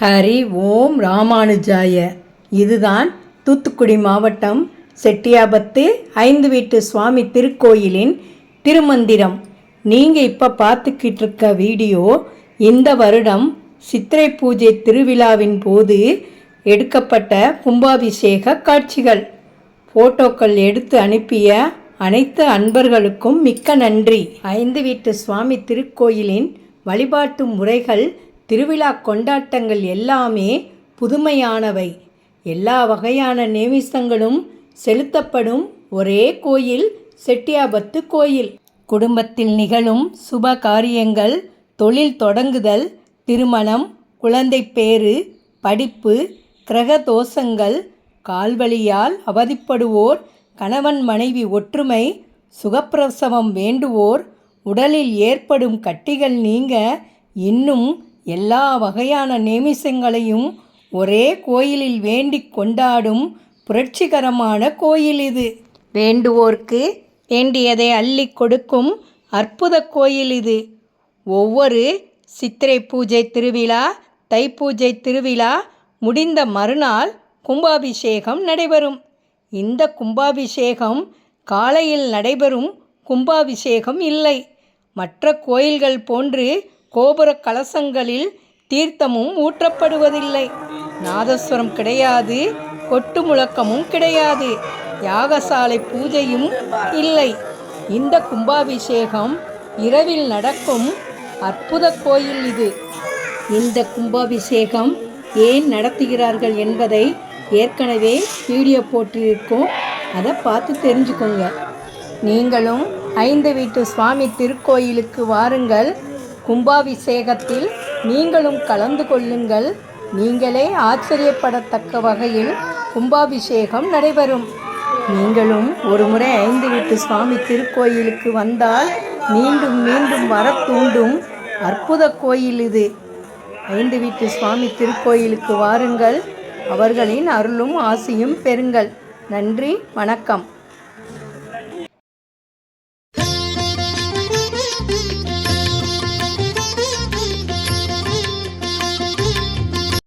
ஹரி ஓம் ராமானுஜாய. இதுதான் தூத்துக்குடி மாவட்டம் செட்டியாபத்து ஐந்து வீட்டு சுவாமி திருக்கோயிலின் திருமந்திரம். நீங்கள் இப்போ பார்த்துக்கிட்டு இருக்க வீடியோ இந்த வருடம் சித்திரை பூஜை திருவிழாவின் போது எடுக்கப்பட்ட கும்பாபிஷேக காட்சிகள். போட்டோக்கள் எடுத்து அனுப்பிய அனைத்து அன்பர்களுக்கும் மிக்க நன்றி. ஐந்து வீட்டு சுவாமி திருக்கோயிலின் வழிபாட்டு முறைகள் திருவிழா கொண்டாட்டங்கள் எல்லாமே புதுமையானவை. எல்லா வகையான நேமிசங்களும் செலுத்தப்படும் ஒரே கோயில் செட்டியாபத்து கோயில். குடும்பத்தில் நிகழும் சுப காரியங்கள் தொழில் தொடங்குதல் திருமணம் குழந்தை பேறு படிப்பு கிரக தோஷங்கள் கால்வழியால் அவதிப்படுவோர் கணவன் மனைவி ஒற்றுமை சுகப்பிரசவம் வேண்டுவோர் உடலில் ஏற்படும் கட்டிகள் நீங்க இன்னும் எல்லா வகையான நேமிசங்களையும் ஒரே கோயிலில் வேண்டிக் கொண்டாடும் புரட்சிகரமான கோயில் இது. வேண்டுவோர்க்கு வேண்டியதை அள்ளி கொடுக்கும் அற்புத கோயில் இது. ஒவ்வொரு சித்திரை பூஜை திருவிழா தைப்பூஜை திருவிழா முடிந்த மறுநாள் கும்பாபிஷேகம் நடைபெறும். இந்த கும்பாபிஷேகம் காலையில் நடைபெறும் கும்பாபிஷேகம் இல்லை. மற்ற கோயில்கள் போன்று கோபுர கலசங்களில் தீர்த்தமும் ஊற்றப்படுவதில்லை. நாதஸ்வரம் கிடையாது கொட்டு முழக்கமும் கிடையாது யாகசாலை பூஜையும் இல்லை. இந்த கும்பாபிஷேகம் இரவில் நடக்கும் அற்புத கோயில் இது. இந்த கும்பாபிஷேகம் ஏன் நடத்துகிறார்கள் என்பதை ஏற்கனவே வீடியோ போட்டிருக்கோம். அதை பார்த்து தெரிஞ்சுக்கோங்க. நீங்களும் ஐந்து வீட்டு சுவாமி திருக்கோயிலுக்கு வாருங்கள். கும்பாபிஷேகத்தில் நீங்களும் கலந்து கொள்ளுங்கள். நீங்களே ஆச்சரியப்படத்தக்க வகையில் கும்பாபிஷேகம் நடைபெறும். நீங்களும் ஒருமுறை ஐந்து வீட்டு சுவாமி திருக்கோயிலுக்கு வந்தால் மீண்டும் மீண்டும் வர தூண்டும் அற்புத கோயில் இது. ஐந்து வீட்டு சுவாமி திருக்கோயிலுக்கு வாருங்கள். அவர்களின் அருளும் ஆசியும் பெறுங்கள். நன்றி வணக்கம்.